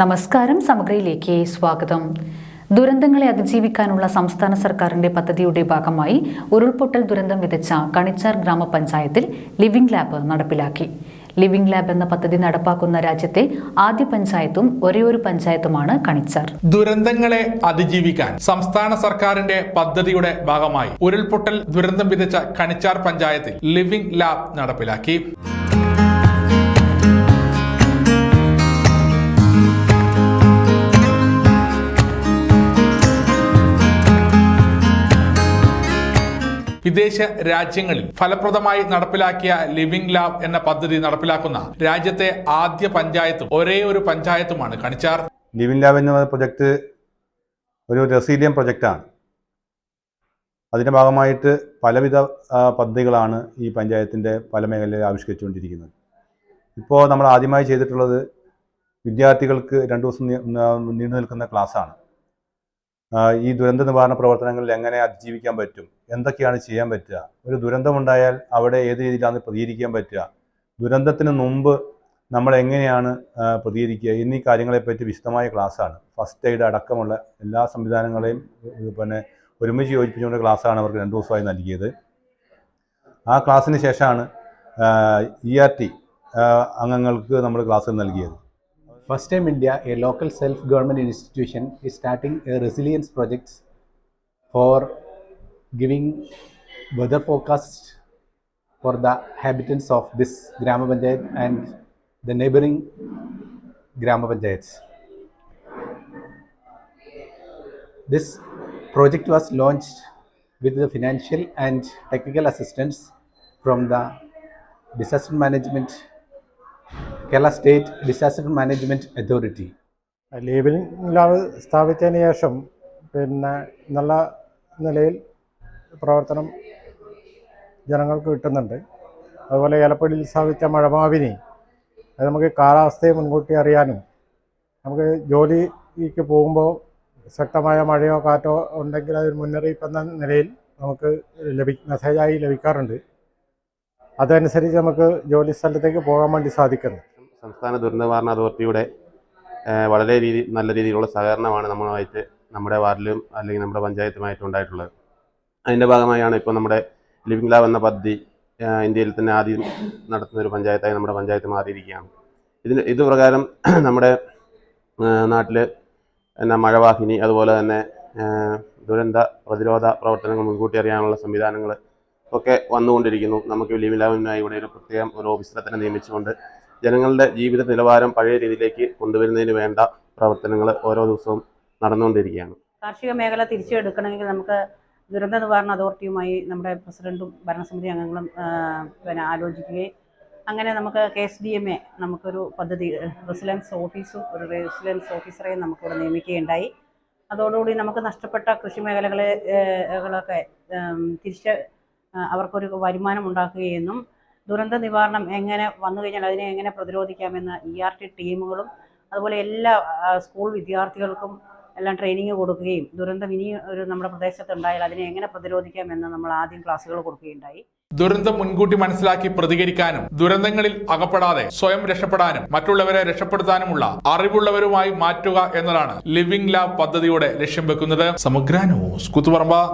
നമസ്കാരം സമഗ്രയിലേക്ക് സ്വാഗതം. ദുരന്തങ്ങളെ അതിജീവിക്കാനുള്ള സംസ്ഥാന സർക്കാരിന്റെ പദ്ധതിയുടെ ഭാഗമായി ഉരുൾപൊട്ടൽ ദുരന്തം വിതച്ച കണിച്ചാർ ഗ്രാമപഞ്ചായത്തിൽ ലിവിംഗ് ലാബ് നടപ്പിലാക്കി. ലിവിംഗ് ലാബ് എന്ന പദ്ധതി നടപ്പാക്കുന്ന രാജ്യത്തെ ആദ്യ പഞ്ചായത്തും ഒരേയൊരു പഞ്ചായത്തുമാണ് കണിച്ചാർ. ദുരന്തങ്ങളെ അതിജീവിക്കാൻ സംസ്ഥാന സർക്കാരിന്റെ പദ്ധതിയുടെ ഭാഗമായി ഉരുൾപൊട്ടൽ ദുരന്തം വിതച്ച കണിച്ചാർ പഞ്ചായത്തിൽ ലിവിംഗ് ലാബ് നടപ്പിലാക്കി. വിദേശ രാജ്യങ്ങളിൽ ഫലപ്രദമായി നടപ്പിലാക്കിയ ലിവിംഗ് ലാബ് എന്ന പദ്ധതി നടപ്പിലാക്കുന്ന രാജ്യത്തെ ആദ്യ പഞ്ചായത്തും ഒരേ ഒരു പഞ്ചായത്തുമാണ് കണിച്ചാർ. ലിവിംഗ് ലാബ് എന്ന പ്രൊജക്ട് ഒരു റെസീലിയം പ്രൊജക്റ്റാണ്. അതിന്റെ ഭാഗമായിട്ട് പലവിധ പദ്ധതികളാണ് ഈ പഞ്ചായത്തിന്റെ പല മേഖലയിൽ ആവിഷ്കരിച്ചുകൊണ്ടിരിക്കുന്നത്. ഇപ്പോൾ നമ്മൾ ആദ്യമായി ചെയ്തിട്ടുള്ളത് വിദ്യാർത്ഥികൾക്ക് രണ്ട് ദിവസം നീണ്ടു നിൽക്കുന്ന ക്ലാസ്സാണ്. ഈ ദുരന്ത നിവാരണ പ്രവർത്തനങ്ങളിൽ എങ്ങനെ അതിജീവിക്കാൻ പറ്റും? എന്തൊക്കെയാണ് ചെയ്യാൻ പറ്റുക? ഒരു ദുരന്തമുണ്ടായാൽ അവിടെ ഏത് രീതിയിലാണ് പ്രതികരിക്കാൻ പറ്റുക? ദുരന്തത്തിന് മുമ്പ് നമ്മൾ എങ്ങനെയാണ് പ്രതികരിക്കുക? എന്നീ കാര്യങ്ങളെപ്പറ്റി വിശദമായ ക്ലാസ്സാണ്. ഫസ്റ്റ് എയ്ഡ് അടക്കമുള്ള എല്ലാ സംവിധാനങ്ങളെയും പിന്നെ ഒരുമിച്ച് യോജിപ്പിച്ചുകൊണ്ട് ക്ലാസ്സാണ് അവർക്ക് രണ്ട് ദിവസമായി നൽകിയത്. ആ ക്ലാസ്സിന് ശേഷമാണ് ഇ ആർ ടി അംഗങ്ങൾക്ക് നമ്മൾ ക്ലാസ് നൽകിയത്. First time India, a local self-government institution is starting a resilience project for giving weather forecast for the inhabitants of this Grama Panchayat and the neighboring Grama Panchayats. This project was launched with the financial and technical assistance from the Disaster Management Kerala state disaster Management authority. Labelling lab സ്ഥാപിച്ചതിന് ശേഷം പിന്നെ നല്ല നിലയിൽ പ്രവർത്തനം ജനങ്ങൾക്ക് കിട്ടുന്നുണ്ട്. അതുപോലെ ഏലപ്പള്ളിയിൽ സ്ഥാപിച്ച മഴമാവിനി അത് നമുക്ക് കാലാവസ്ഥയെ മുൻകൂട്ടി അറിയാനും നമുക്ക് ജോലിക്ക് പോകുമ്പോൾ ശക്തമായ മഴയോ കാറ്റോ ഉണ്ടെങ്കിൽ അതിന് മുന്നറിയിപ്പ് എന്ന നിലയിൽ നമുക്ക് ലഭി മെസ്സേജായി ലഭിക്കാറുണ്ട്. അതനുസരിച്ച് നമുക്ക് ജോലി സ്ഥലത്തേക്ക് പോകാൻ വേണ്ടി സാധിക്കുന്നു. സംസ്ഥാന ദുരന്ത നിവാരണ അതോറിറ്റിയുടെ വളരെ രീതി നല്ല രീതിയിലുള്ള സഹകരണമാണ് നമ്മളുമായിട്ട് നമ്മുടെ വാർഡിലും അല്ലെങ്കിൽ നമ്മുടെ പഞ്ചായത്തുമായിട്ട് ഉണ്ടായിട്ടുള്ളത്. അതിന്റെ ഭാഗമായാണ് ഇപ്പോൾ നമ്മുടെ ലിവിംഗ് ലാബ് എന്ന പദ്ധതി ഇന്ത്യയിൽ തന്നെ ആദ്യം നടത്തുന്ന ഒരു പഞ്ചായത്തായി നമ്മുടെ പഞ്ചായത്ത് മാറിയിരിക്കുകയാണ്. ഇതിന് ഇത് പ്രകാരം നമ്മുടെ നാട്ടിൽ എന്നാ മഴവാഹിനി അതുപോലെ തന്നെ ദുരന്ത പ്രതിരോധ പ്രവർത്തനങ്ങൾ മുൻകൂട്ടി അറിയാനുള്ള സംവിധാനങ്ങൾ ഒക്കെ വന്നുകൊണ്ടിരിക്കുന്നു. നമുക്ക് ലിവിംഗ് ലാബിനായി ഇവിടെ ഒരു പ്രത്യേകം ഒരു ഓഫീസറെ തന്നെ നിയമിച്ചുകൊണ്ട് ജനങ്ങളുടെ ജീവിത നിലവാരം പഴയ രീതിയിലേക്ക് കൊണ്ടുവരുന്നതിന് വേണ്ട പ്രവർത്തനങ്ങൾ ഓരോ ദിവസവും നടന്നുകൊണ്ടിരിക്കുകയാണ്. കാർഷിക മേഖല തിരിച്ചെടുക്കണമെങ്കിൽ നമുക്ക് ദുരന്ത നിവാരണ അതോറിറ്റിയുമായി നമ്മുടെ പ്രസിഡന്റും ഭരണസമിതി അംഗങ്ങളും പിന്നെ ആലോചിക്കുകയും അങ്ങനെ നമുക്ക് K S D M A നമുക്കൊരു പദ്ധതി റെസിലൻസ് ഓഫീസും ഒരു റെസിലൻസ് ഓഫീസറെയും നമുക്കിവിടെ നിയമിക്കുകയുണ്ടായി. അതോടുകൂടി നമുക്ക് നഷ്ടപ്പെട്ട കൃഷി മേഖലകളെ തിരിച്ച് അവർക്കൊരു വരുമാനം ഉണ്ടാക്കുകയെന്നും ദുരന്ത നിവാരണം എങ്ങനെ വന്നു കഴിഞ്ഞാൽ അതിനെ എങ്ങനെ പ്രതിരോധിക്കാമെന്ന് ഇ ആർ ടി ടീമുകളും അതുപോലെ എല്ലാ സ്കൂൾ വിദ്യാർത്ഥികൾക്കും എല്ലാം ട്രെയിനിങ് കൊടുക്കുകയും ദുരന്തം ഇനി ഒരു നമ്മുടെ പ്രദേശത്ത് ഉണ്ടായാൽ അതിനെ എങ്ങനെ പ്രതിരോധിക്കാമെന്ന് നമ്മൾ ആദ്യം ക്ലാസ്സുകൾ കൊടുക്കുകയുണ്ടായി. ദുരന്തം മുൻകൂട്ടി മനസ്സിലാക്കി പ്രതികരിക്കാനും ദുരന്തങ്ങളിൽ അകപ്പെടാതെ സ്വയം രക്ഷപ്പെടാനും മറ്റുള്ളവരെ രക്ഷപ്പെടുത്താനുമുള്ള അറിവുള്ളവരുമായി മാറ്റുക എന്നതാണ് ലിവിംഗ് ലാബ് പദ്ധതിയുടെ ലക്ഷ്യം വെക്കുന്നത്. സമഗ്ര ന്യൂസ് കുത്തുപറമ്പ.